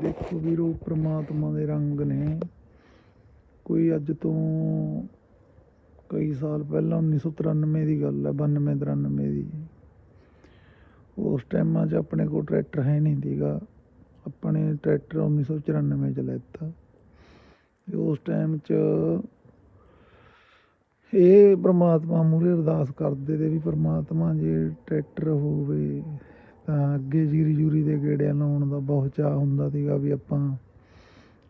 ਦੇਖੋ ਵੀਰੋ, ਪ੍ਰਮਾਤਮਾ ਦੇ ਰੰਗ ਨੇ। ਕੋਈ ਅੱਜ ਤੋਂ ਕਈ ਸਾਲ ਪਹਿਲਾਂ 1993 ਦੀ ਗੱਲ ਹੈ 92 93 ਦੀ। ਉਸ ਟਾਈਮਾਂ 'ਚ ਆਪਣੇ ਕੋਲ ਟਰੈਕਟਰ ਹੈ ਨਹੀਂ ਸੀਗਾ। ਆਪਣੇ ਟਰੈਕਟਰ 1994 ਚ ਲੈਤਾ। ਤੇ ਉਸ ਟਾਈਮ 'ਚ ਇਹ ਪ੍ਰਮਾਤਮਾ ਮੂਹਰੇ ਅਰਦਾਸ ਕਰਦੇ ਤੇ ਵੀ ਪ੍ਰਮਾਤਮਾ ਜੇ ਟਰੈਕਟਰ ਹੋਵੇ ਤਾਂ ਅੱਗੇ ਜੀਰੀ ਜੂਰੀ ਲਾਉਣ ਦਾ ਬਹੁਤ ਚਾਅ ਹੁੰਦਾ ਸੀਗਾ ਵੀ ਆਪਾਂ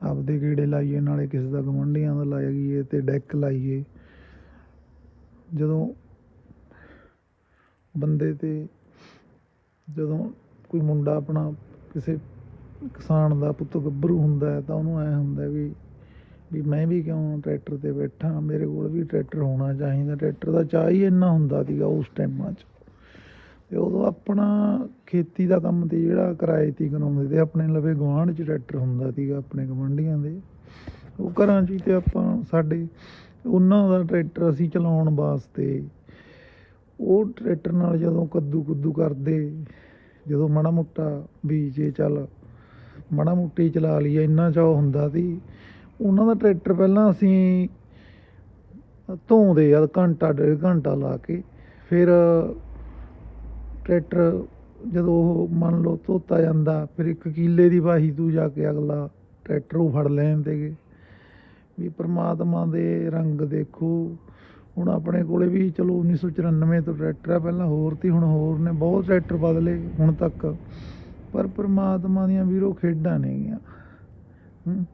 ਆਪਦੇ ਗੇੜੇ ਲਾਈਏ, ਨਾਲੇ ਕਿਸੇ ਦਾ ਗਵੰਡੀਆਂ ਦਾ ਲਾਈਏ ਤੇ ਡੈਕ ਲਾਈਏ। ਜਦੋਂ ਬੰਦੇ ਤੇ ਜਦੋਂ ਕੋਈ ਮੁੰਡਾ ਆਪਣਾ ਕਿਸੇ ਕਿਸਾਨ ਦਾ ਪੁੱਤ ਗੱਭਰੂ ਹੁੰਦਾ ਹੈ ਤਾਂ ਉਹਨੂੰ ਐਂ ਹੁੰਦਾ ਵੀ ਵੀ ਮੈਂ ਵੀ ਕਿਉਂ ਟਰੈਕਟਰ ਤੇ ਬੈਠਾ, ਮੇਰੇ ਕੋਲ ਵੀ ਟਰੈਕਟਰ ਹੋਣਾ ਚਾਹੀਦਾ। ਟਰੈਕਟਰ ਦਾ ਚਾਅ ਹੀ ਇੰਨਾ ਹੁੰਦਾ ਸੀਗਾ ਉਸ ਟਾਈਮਾਂ 'ਚ। ਅਤੇ ਉਦੋਂ ਆਪਣਾ ਖੇਤੀ ਦਾ ਕੰਮ ਤੇ ਜਿਹੜਾ ਕਿਰਾਏ ਤੇ ਕਰਾਉਂਦੇ ਤੇ ਆਪਣੇ ਲਵੇ ਗੁਆਂਢ 'ਚ ਟਰੈਕਟਰ ਹੁੰਦਾ ਸੀਗਾ ਆਪਣੇ ਗੁਆਂਢੀਆਂ ਦੇ, ਉਹ ਘਰਾਂ 'ਚ ਹੀ ਤੇ ਆਪਾਂ ਸਾਡੇ ਉਹਨਾਂ ਦਾ ਟਰੈਕਟਰ ਅਸੀਂ ਚਲਾਉਣ ਵਾਸਤੇ, ਉਹ ਟਰੈਕਟਰ ਨਾਲ ਜਦੋਂ ਕੱਦੂ ਕੁੱਦੂ ਕਰਦੇ, ਜਦੋਂ ਮਾੜਾ ਮੋਟਾ ਬੀਜੇ ਚੱਲ ਮਾੜਾ ਮੋਟੀ ਚਲਾ ਲਈਏ, ਇੰਨਾ ਚਾਅ ਹੁੰਦਾ ਸੀ, ਉਹਨਾਂ ਦਾ ਟਰੈਕਟਰ ਪਹਿਲਾਂ ਅਸੀਂ ਧੋਂਦੇ ਆ ਘੰਟਾ, ਡੇਢ ਘੰਟਾ ਲਾ ਕੇ, ਫਿਰ ਟਰੈਕਟਰ ਜਦੋਂ ਉਹ ਮੰਨ ਲਓ ਧੋਤਾ ਜਾਂਦਾ, ਫਿਰ ਇੱਕ ਕਿੱਲੇ ਦੀ ਵਾਹੀ ਤੋਂ ਜਾ ਕੇ ਅਗਲਾ ਟਰੈਕਟਰ ਉਹ ਫੜ ਲੈਣ ਲੈਂਦੇਗੇ ਵੀ ਪਰਮਾਤਮਾ ਦੇ ਰੰਗ ਦੇਖੋ। ਹੁਣ ਆਪਣੇ ਕੋਲੇ ਵੀ ਚਲੋ 1994 ਤੋਂ ਟਰੈਕਟਰ ਆ, ਪਹਿਲਾਂ ਹੋਰ ਤੀ ਹੁਣ ਹੋਰ ਨੇ, ਬਹੁਤ ਟਰੈਕਟਰ ਬਦਲੇ ਹੁਣ ਤੱਕ। ਪਰ ਪ੍ਰਮਾਤਮਾ ਦੀਆਂ ਵੀਰੋ ਖੇਡਾਂ ਨੇਗੀਆਂ ਹੂੰ,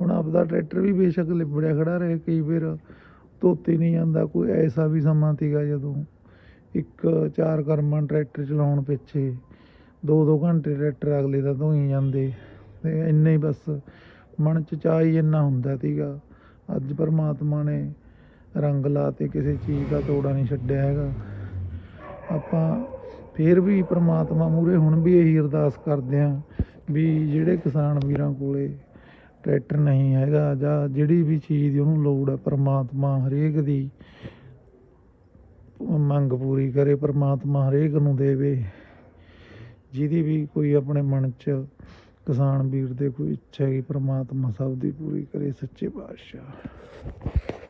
ਹੁਣ ਆਪਦਾ ਟਰੈਕਟਰ ਵੀ ਬੇਸ਼ੱਕ ਲਿਬੜਿਆ ਖੜਾ ਰਹੇ, ਕਈ ਵਾਰ ਧੋਤੇ ਨਹੀਂ ਜਾਂਦਾ, ਕੋਈ ਐਸਾ ਵੀ ਸਮਾਂ ਸੀਗਾ ਜਦੋਂ ਇੱਕ ਚਾਰ ਕਰਮਾਂ ਟਰੈਕਟਰ ਚਲਾਉਣ ਪਿੱਛੇ ਦੋ ਦੋ ਘੰਟੇ ਟਰੈਕਟਰ ਅਗਲੇ ਦਾ ਧੋਈ ਜਾਂਦੇ ਅਤੇ ਇੰਨੇ ਹੀ ਬਸ ਮਨ ਚ ਚਾਅ ਹੀ ਇੰਨਾ ਹੁੰਦਾ ਸੀਗਾ। ਅੱਜ ਪਰਮਾਤਮਾ ਨੇ ਰੰਗ ਲਾ ਤੇ ਕਿਸੇ ਚੀਜ਼ ਦਾ ਤੋੜਾ ਨਹੀਂ ਛੱਡਿਆ ਹੈਗਾ। ਆਪਾਂ ਫਿਰ ਵੀ ਪਰਮਾਤਮਾ ਮੂਹਰੇ ਹੁਣ ਵੀ ਇਹੀ ਅਰਦਾਸ ਕਰਦੇ ਹਾਂ ਵੀ ਜਿਹੜੇ ਕਿਸਾਨ ਵੀਰਾਂ ਕੋਲੇ ਟਰੈਕਟਰ ਨਹੀਂ ਹੈਗਾ ਜਾਂ ਜਿਹੜੀ ਵੀ ਚੀਜ਼ ਦੀ ਉਹਨੂੰ ਲੋੜ ਹੈ, ਪਰਮਾਤਮਾ ਹਰੇਕ ਦੀ ਮੰਗ ਪੂਰੀ ਕਰੇ, ਪਰਮਾਤਮਾ ਹਰੇਕ ਨੂੰ ਦੇਵੇ। ਜਿਹਦੀ ਵੀ ਕੋਈ ਆਪਣੇ ਮਨ 'ਚ ਕਿਸਾਨ ਵੀਰ ਦੇ ਕੋਈ ਇੱਛਾ ਹੈ ਪਰਮਾਤਮਾ ਸਭ ਦੀ ਪੂਰੀ ਕਰੇ ਸੱਚੇ ਪਾਤਸ਼ਾਹ।